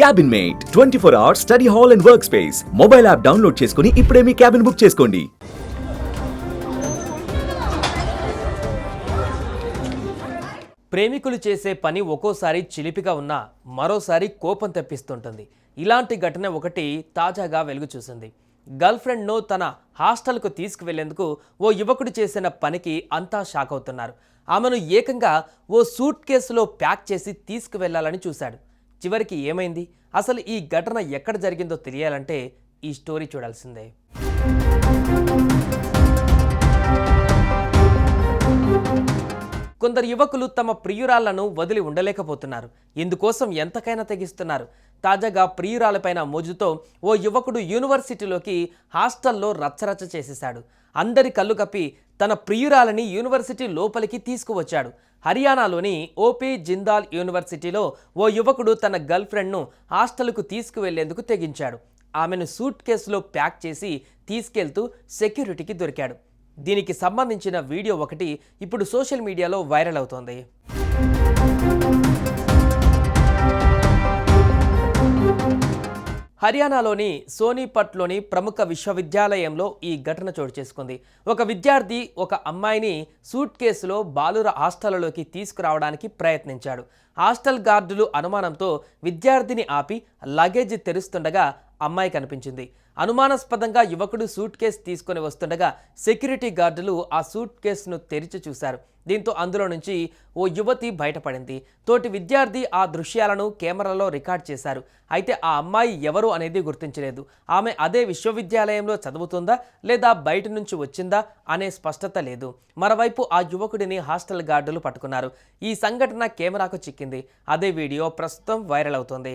Cabin mate twenty four hours study hall and work space mobile app download చేసుకుని ఇప్పుడే మీ cabin book చేసుకోండి. ప్రేమికులు చేసే పని ఒక్కోసారి చిలిపిగా ఉన్నా మరోసారి కోపం తెప్పిస్తుంటుంది. ఇలాంటి ఘటన ఒకటి తాజాగా వెలుగు చూసింది. గర్ల్ ఫ్రెండ్ను తన హాస్టల్కు తీసుకువెళ్ళేందుకు ఓ యువకుడు చేసిన పనికి అంతా షాక్ అవుతున్నారు. ఆమెను ఏకంగా ఓ సూట్ కేసులో ప్యాక్ చేసి తీసుకువెళ్ళాలని చూశాడు. చివరికి ఏమైంది? అసలు ఈ ఘటన ఎక్కడ జరిగిందో తెలియాలంటే ఈ స్టోరీ చూడాల్సిందే. కొందరు యువకులు తమ ప్రియురాళ్ళను వదిలి ఉండలేకపోతున్నారు. ఇందుకోసం ఎంతకైనా తెగిస్తున్నారు. తాజాగా ప్రియురాలపైన మోజుతో ఓ యువకుడు యూనివర్సిటీలోకి హాస్టల్లో రచ్చరచ్చ చేసేశాడు. అందరి కళ్ళు కప్పి తన ప్రియురాలని యూనివర్సిటీ లోపలికి తీసుకువచ్చాడు. హర్యానాలోని ఓపీ జిందాల్ యూనివర్సిటీలో ఓ యువకుడు తన గర్ల్ ఫ్రెండ్ను హాస్టల్కు తీసుకువెళ్ళేందుకు తెగించాడు. ఆమెను సూట్ కేసులో ప్యాక్ చేసి తీసుకెళ్తూ సెక్యూరిటీకి దొరికాడు. దీనికి సంబంధించిన వీడియో ఒకటి ఇప్పుడు సోషల్ మీడియాలో వైరల్ అవుతోంది. హర్యానాలోని సోనీపట్లోని ప్రముఖ విశ్వవిద్యాలయంలో ఈ ఘటన చోటు చేసుకుంది. ఒక విద్యార్థి ఒక అమ్మాయిని సూట్ కేసులో బాలుర హాస్టళ్ళలోకి తీసుకురావడానికి ప్రయత్నించాడు. హాస్టల్ గార్డులు అనుమానంతో విద్యార్థిని ఆపి లగేజ్ తెరుస్తుండగా అమ్మాయి కనిపించింది. అనుమానాస్పదంగా యువకుడు సూట్ కేసు తీసుకొని వస్తుండగా సెక్యూరిటీ గార్డులు ఆ సూట్ కేసును తెరిచి చూశారు. దీంతో అందులో నుంచి ఓ యువతి బయటపడింది. తోటి విద్యార్థి ఆ దృశ్యాలను కెమెరాలో రికార్డ్ చేశారు. అయితే ఆ అమ్మాయి ఎవరు అనేది గుర్తించలేదు. ఆమె అదే విశ్వవిద్యాలయంలో చదువుతుందా లేదా బయట నుంచి వచ్చిందా అనే స్పష్టత లేదు. మరోవైపు ఆ యువకుడిని హాస్టల్ గార్డులు పట్టుకున్నారు. ఈ సంఘటన కెమెరాకు చిక్కింది. అదే వీడియో ప్రస్తుతం వైరల్ అవుతోంది.